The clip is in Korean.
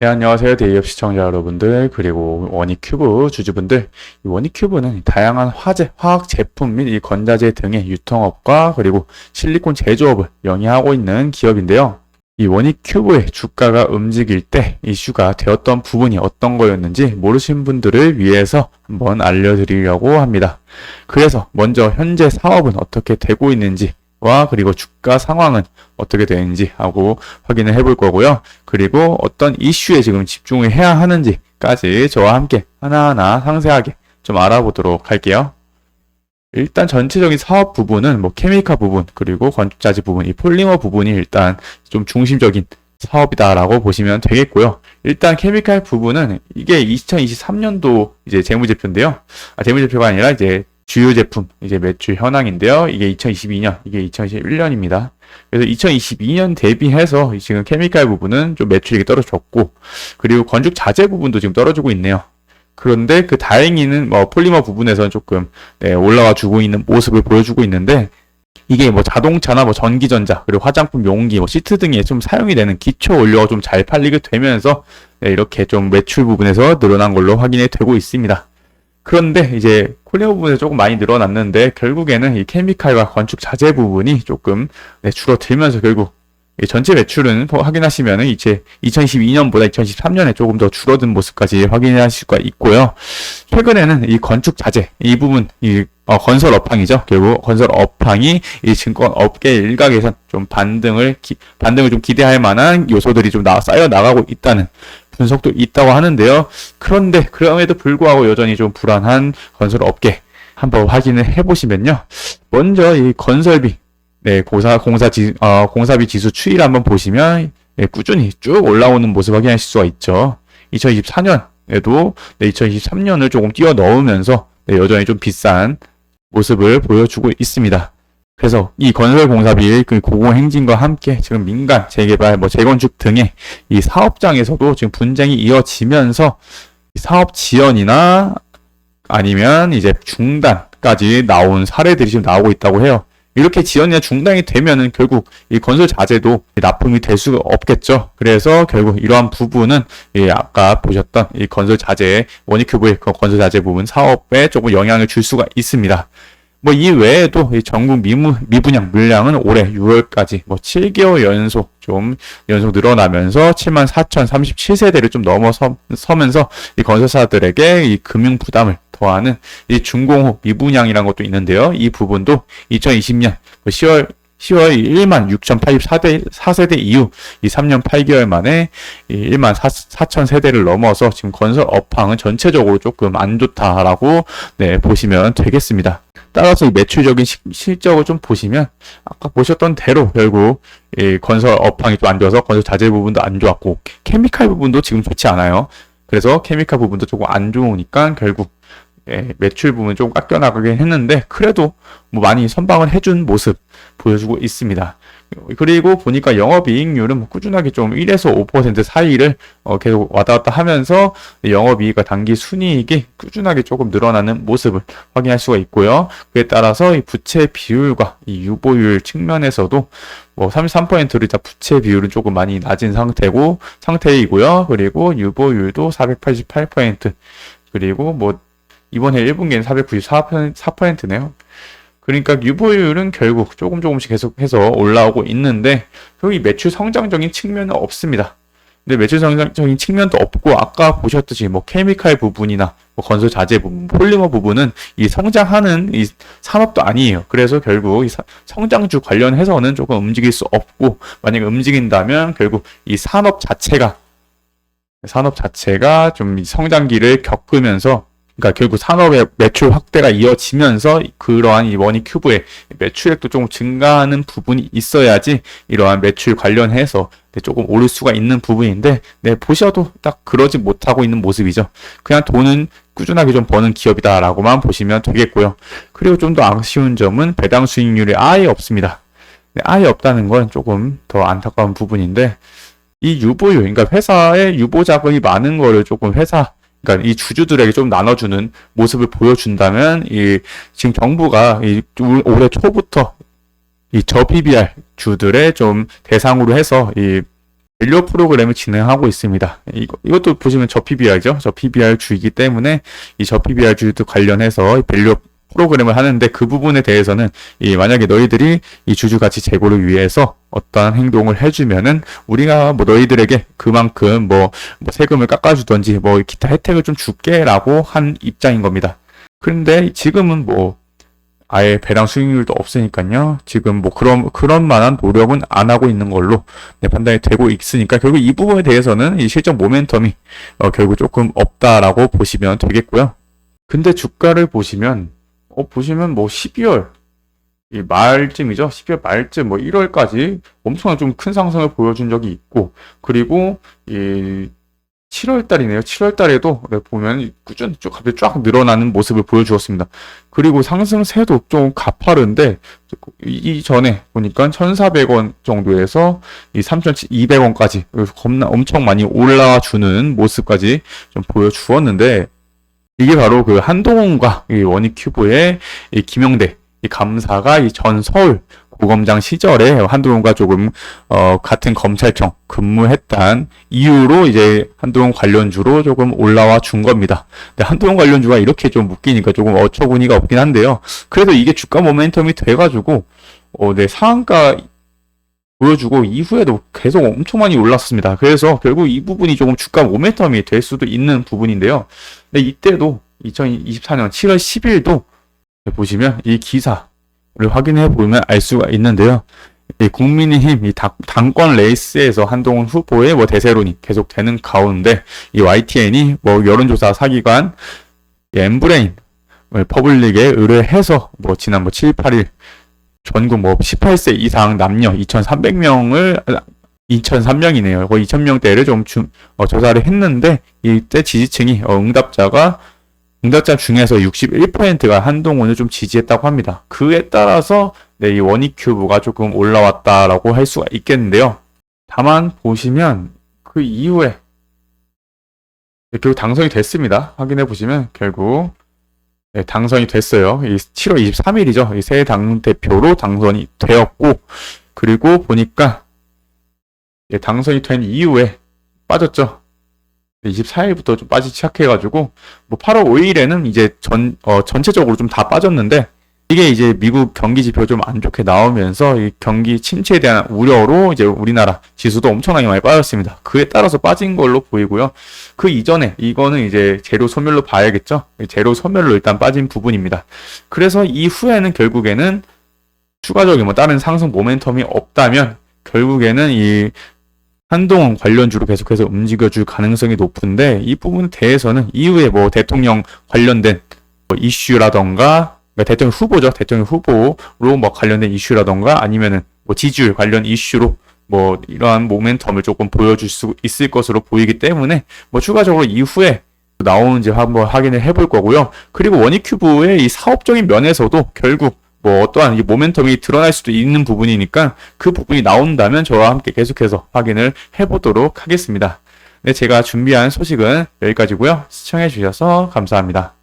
네, 안녕하세요. 데이업 시청자 여러분들, 그리고 원익큐브 주주분들. 이 원익큐브는 다양한 화재, 화학 제품 및 이 건자재 등의 유통업과 그리고 실리콘 제조업을 영위하고 있는 기업인데요. 이 원익큐브의 주가가 움직일 때 이슈가 되었던 부분이 어떤 거였는지 모르신 분들을 위해서 한번 알려드리려고 합니다. 그래서 먼저 현재 사업은 어떻게 되고 있는지 와 그리고 주가 상황은 어떻게 되는지 하고 확인을 해볼 거고요. 그리고 어떤 이슈에 지금 집중을 해야 하는지까지 저와 함께 하나하나 상세하게 좀 알아보도록 할게요. 일단 전체적인 사업 부분은 뭐 케미카 부분 그리고 건축자재 부분 이 폴리머 부분이 일단 좀 중심적인 사업이다라고 보시면 되겠고요. 일단 케미칼 부분은 이게 2023년도 이제 재무제표인데요. 아, 재무제표가 아니라 이제 주요 제품 이제 매출 현황인데요. 이게 2022년, 이게 2021년입니다. 그래서 2022년 대비해서 지금 케미칼 부분은 좀 매출이 떨어졌고, 그리고 건축 자재 부분도 지금 떨어지고 있네요. 그런데 그 다행히는 뭐 폴리머 부분에서는 조금 네, 올라와 주고 있는 모습을 보여주고 있는데 이게 뭐 자동차나 뭐 전기전자 그리고 화장품 용기 뭐 시트 등에 좀 사용이 되는 기초 원료가 좀 잘 팔리게 되면서 네, 이렇게 좀 매출 부분에서 늘어난 걸로 확인이 되고 있습니다. 그런데 이제 콜리어 부분에서 조금 많이 늘어났는데 결국에는 이 케미칼과 건축 자재 부분이 조금 네, 줄어들면서 결국 이 전체 매출은 뭐 확인하시면은 이제 2022년보다 2023년에 조금 더 줄어든 모습까지 확인하실 수가 있고요. 최근에는 이 건축 자재 이 부분 이 어, 건설 업황이죠. 결국 건설 업황이 이 증권 업계 일각에선 좀 반등을 기, 반등을 좀 기대할 만한 요소들이 좀 나, 쌓여 나가고 있다는 분석도 있다고 하는데요. 그런데 그럼에도 불구하고 여전히 좀 불안한 건설 업계 한번 확인을 해보시면요. 먼저 이 건설비, 네, 공사, 공사 지, 어, 공사비 지수 추이를 한번 보시면 네, 꾸준히 쭉 올라오는 모습 확인하실 수가 있죠. 2024년에도 네, 2023년을 조금 뛰어 넣으면서 네, 여전히 좀 비싼 모습을 보여주고 있습니다. 그래서 이 건설 공사비 그 고공행진과 함께 지금 민간 재개발 뭐 재건축 등의 이 사업장에서도 지금 분쟁이 이어지면서 사업 지연이나 아니면 이제 중단까지 나온 사례들이 지금 나오고 있다고 해요. 이렇게 지연이나 중단이 되면은 결국 이 건설 자재도 납품이 될 수가 없겠죠. 그래서 결국 이러한 부분은 이 아까 보셨던 이 건설 자재 원익큐브의 그 건설 자재 부분 사업에 조금 영향을 줄 수가 있습니다. 뭐 이 외에도 이 전국 미무, 미분양 물량은 올해 6월까지 뭐 7개월 연속 좀 연속 늘어나면서 74,037세대를 좀 넘어서면서 이 건설사들에게 이 금융 부담을 더하는 이 준공후 미분양이라는 것도 있는데요. 이 부분도 2020년 10월 10월 1만 6,084대 4세대 이후 이 3년 8개월 만에 이 1만 4, 4천 세대를 넘어서 지금 건설 업황은 전체적으로 조금 안 좋다라고 네, 보시면 되겠습니다. 따라서 이 매출적인 시, 실적을 좀 보시면 아까 보셨던 대로 결국 이 건설 업황이 좀안 좋아서 건설 자재 부분도 안 좋았고 케미칼 부분도 지금 좋지 않아요. 그래서 케미칼 부분도 조금 안 좋으니까 결국 예, 매출 부분 좀 깎여 나가긴 했는데 그래도 뭐 많이 선방을 해준 모습 보여주고 있습니다. 그리고 보니까 영업이익률은 뭐 꾸준하게 좀 1에서 5% 사이를 어 계속 왔다 갔다 하면서 영업이익과 단기 순이익이 꾸준하게 조금 늘어나는 모습을 확인할 수가 있고요. 그에 따라서 이 부채 비율과 이 유보율 측면에서도 뭐 33%를 다 부채 비율은 조금 많이 낮은 상태고 상태이고요. 그리고 유보율도 488% 그리고 뭐 이번에 1분기에는 494%네요. 그러니까 유보율은 결국 조금 조금씩 계속해서 올라오고 있는데 여기 매출 성장적인 측면은 없습니다. 근데 매출 성장적인 측면도 없고 아까 보셨듯이 뭐 케미칼 부분이나 뭐 건설 자재 부분, 폴리머 부분은 이 성장하는 이 산업도 아니에요. 그래서 결국 이 성장주 관련해서는 조금 움직일 수 없고 만약에 움직인다면 결국 이 산업 자체가 산업 자체가 좀 성장기를 겪으면서 그러니까 결국 산업의 매출 확대가 이어지면서 그러한 이 머니 큐브의 매출액도 조금 증가하는 부분이 있어야지 이러한 매출 관련해서 네, 조금 오를 수가 있는 부분인데 네, 보셔도 딱 그러지 못하고 있는 모습이죠. 그냥 돈은 꾸준하게 좀 버는 기업이다라고만 보시면 되겠고요. 그리고 좀 더 아쉬운 점은 배당 수익률이 아예 없습니다. 네, 아예 없다는 건 조금 더 안타까운 부분인데 이 유보율, 그러니까 회사의 유보 자금이 많은 거를 조금 회사 그러니까 이 주주들에게 좀 나눠주는 모습을 보여준다면 이 지금 정부가 이 올해 초부터 이 저 PBR 주들의 좀 대상으로 해서 이 밸류 프로그램을 진행하고 있습니다. 이거, 이것도 보시면 저 PBR죠. 저 PBR 주이기 때문에 이 저 PBR 주도 관련해서 밸류 프로그램을 하는데 그 부분에 대해서는 이 만약에 너희들이 이 주주 가치 제고를 위해서 어떠한 행동을 해주면은 우리가 뭐 너희들에게 그만큼 뭐, 뭐 세금을 깎아주던지 뭐 기타 혜택을 좀 줄게라고 한 입장인 겁니다. 그런데 지금은 뭐 아예 배당 수익률도 없으니까요. 지금 뭐 그런 그런 만한 노력은 안 하고 있는 걸로 네, 판단이 되고 있으니까 결국 이 부분에 대해서는 이 실적 모멘텀이 어, 결국 조금 없다라고 보시면 되겠고요. 근데 주가를 보시면 어 보시면 뭐 12월 이 말쯤이죠. 12월 말쯤 뭐 1월까지 엄청난 좀 큰 상승을 보여준 적이 있고 그리고 이 7월 달이네요. 7월 달에도 네, 보면 꾸준히 쭉 갑자기 쫙 늘어나는 모습을 보여주었습니다. 그리고 상승세도 좀 가파른데 이 전에 보니까 1,400원 정도에서 이 3,200원까지 겁나 엄청 많이 올라와 주는 모습까지 좀 보여주었는데 이게 바로 그 한동훈과 이 원익 큐브의 이 김영대 이 감사가 이 전 서울 고검장 시절에 한동훈과 조금 어 같은 검찰청 근무했던 이유로 이제 한동훈 관련주로 조금 올라와 준 겁니다. 근데 한동훈 관련주가 이렇게 좀 묶이니까 조금 어처구니가 없긴 한데요. 그래도 이게 주가 모멘텀이 돼가지고 어네 상한가 보여주고 이후에도 계속 엄청 많이 올랐습니다. 그래서 결국 이 부분이 조금 주가 모멘텀이 될 수도 있는 부분인데요. 근데 이때도 2024년 7월 10일도 보시면 이 기사를 확인해 보면 알 수가 있는데요. 이 국민의힘 이 당, 당권 레이스에서 한동훈 후보의 뭐 대세론이 계속되는 가운데 이 YTN이 뭐 여론조사 사기관 엠브레인 퍼블릭에 의뢰해서 뭐 지난 뭐 7, 8일 전국 뭐 18세 이상 남녀 2,300명을 2,003명이네요. 거의 2,000명대를 좀 주, 어, 조사를 했는데 이때 지지층이 어, 응답자가 응답자 중에서 61%가 한동훈을 좀 지지했다고 합니다. 그에 따라서 네, 이 원익 큐브가 조금 올라왔다라고 할 수가 있겠는데요. 다만 보시면 그 이후에 네, 결국 당선이 됐습니다. 확인해 보시면 결국 네, 당선이 됐어요. 이 7월 23일이죠. 이새 당 대표로 당선이 되었고 그리고 보니까 예, 당선이 된 이후에 빠졌죠. 24일부터 좀 빠지기 시작해가지고 뭐 8월 5일에는 이제 전 어, 전체적으로 좀 다 빠졌는데 이게 이제 미국 경기 지표 좀 안 좋게 나오면서 이 경기 침체에 대한 우려로 이제 우리나라 지수도 엄청나게 많이 빠졌습니다. 그에 따라서 빠진 걸로 보이고요. 그 이전에 이거는 이제 재료 소멸로 봐야겠죠. 재료 소멸로 일단 빠진 부분입니다. 그래서 이후에는 결국에는 추가적인 뭐 다른 상승 모멘텀이 없다면 결국에는 이 한동훈 관련주로 계속해서 움직여줄 가능성이 높은데 이 부분에 대해서는 이후에 뭐 대통령 관련된 뭐 이슈라던가 그러니까 대통령 후보죠 대통령 후보로 뭐 관련된 이슈라던가 아니면은 뭐 지지율 관련 이슈로 뭐 이러한 모멘텀을 조금 보여줄 수 있을 것으로 보이기 때문에 뭐 추가적으로 이후에 나오는지 한번 확인을 해볼 거고요. 그리고 원익큐브의 이 사업적인 면에서도 결국 뭐 어떠한 이 모멘텀이 드러날 수도 있는 부분이니까 그 부분이 나온다면 저와 함께 계속해서 확인을 해보도록 하겠습니다. 네, 제가 준비한 소식은 여기까지고요. 시청해 주셔서 감사합니다.